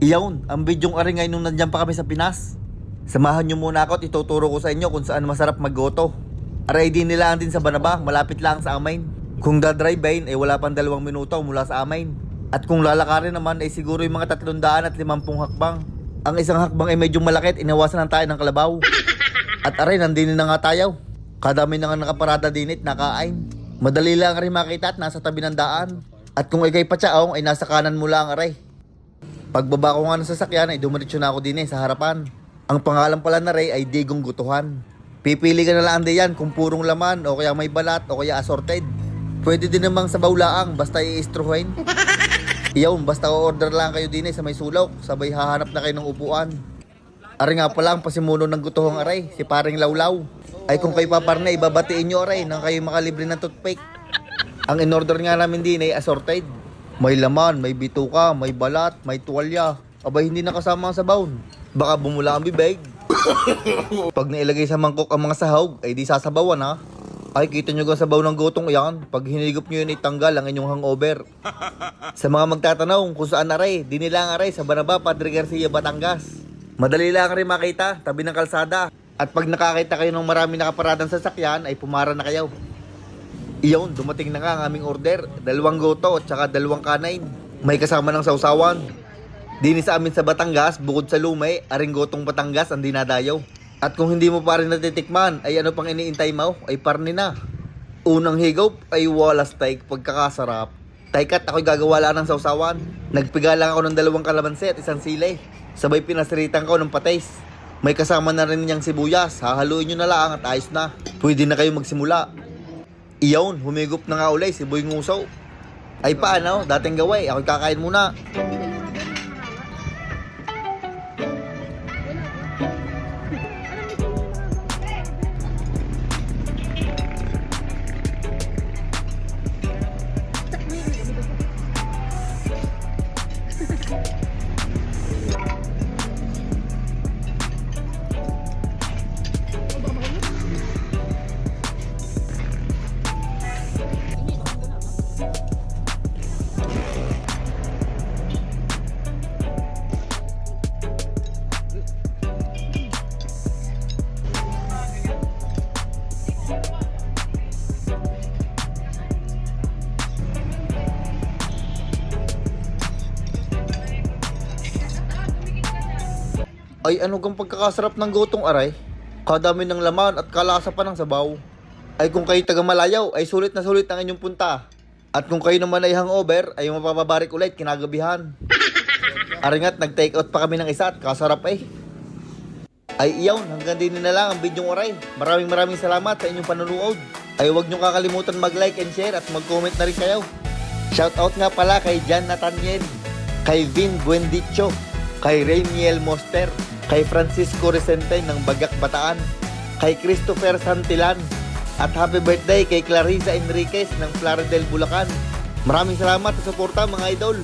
Iyon, ang bidyong ari ngayon nung nandyan pa kami sa Pinas. Samahan nyo muna ako at ituturo ko sa inyo kung saan masarap maggoto. Aray din nila din sa Banaba, malapit lang sa amin. Kung dadrive ay wala pang dalawang minuto mula sa amin. At kung lalakarin naman ay siguro yung mga 300 at 50 hakbang. Ang isang hakbang ay medyo malaki at inawasan ng tayo ng kalabaw. At aray, nandini na nga tayo. Kadami na nga nakaparada din at nakain. Madali lang rin makita at nasa tabi ng daan. At kung ikay patsaong ay nasa kanan mo lang aray. Pagbaba ko nga ng sasakyan ay dumiretso na ako din eh sa harapan. Ang pangalan pala na Ray ay Digong Gutuhan. Pipili ka na lang diyan kung purong laman o kaya may balat o kaya assorted. Pwede din namang sa baulaang basta i-istruhin. Iyon, basta order lang kayo din eh sa may sulok, sabay hahanap na kayo ng upuan. Ari nga pala ang pasimuno ng gutuhong aray, si paring lawlaw. Ay kung kayo paparna, ibabatiin nyo aray nang kayo makalibre ng toothpick. Ang in-order nga namin din ay assorted. May laman, may bituka, may balat, may tuwalya. Abay hindi nakasama ang sabaw. Baka bumula ang bibig. Pag nailagay sa mangkok ang mga sahog, ay di sasabawan ha. Ay, kita nyo ang sabaw ng gutong yan. Pag hinigop nyo yun, itanggal ang inyong hangover. Sa mga magtatanong kung saan aray, di nila ang aray sa Banaba, Padre Garcia, Batangas. Madali lang rin makita, tabi ng kalsada. At pag nakakita kayo ng marami nakaparadang sasakyan, ay pumara na kayo. Iyon, dumating na nga ang aming order. Dalawang goto at saka dalawang kanain. May kasama ng sausawan. Dini sa amin sa Batangas, bukod sa lumay, aring gotong Batangas ang dinadayaw. At kung hindi mo pa rin natitikman, ay ano pang iniintay mo, ay parni na. Unang higop ay wala steak pagkakasarap. Taykat ako'y gagawa lang ng sausawan. Nagpiga lang ako ng dalawang kalamansi at isang sili. Sabay pinasiritan ko ng patis. May kasama na rin niyang sibuyas. Hahaluin nyo na lang at ayos na. Pwede na kayo magsimula. Iyon, humigop na nga ulay si Boy Nguso. Ay paano, dating gaway, ako'y kakain muna. Ay ano kang pagkakasarap ng gotong aray? Kadami ng laman at kalasa pa ng sabaw. Ay kung kayo taga Malayaw, ay sulit na sulit ang inyong punta. At kung kayo naman ay hangover, ay mapapabarik ulit kinagabihan. Aringat, nag-take out pa kami ng isa at kasarap eh. Ay iyaw, hanggang din na lang ang bidyong oray. Maraming maraming salamat sa inyong panunood. Ay huwag nyo kakalimutan mag-like and share at mag-comment na rin kayo. Shoutout nga pala kay Jan Nathaniel, kay Vin Buendicho, kay Rainiel Moster, kay Francisco Resente ng Bagak Bataan, kay Christopher Santilan, at happy birthday kay Clarissa Enriquez ng Plaridel, Bulacan. Maraming salamat sa suporta mga idol.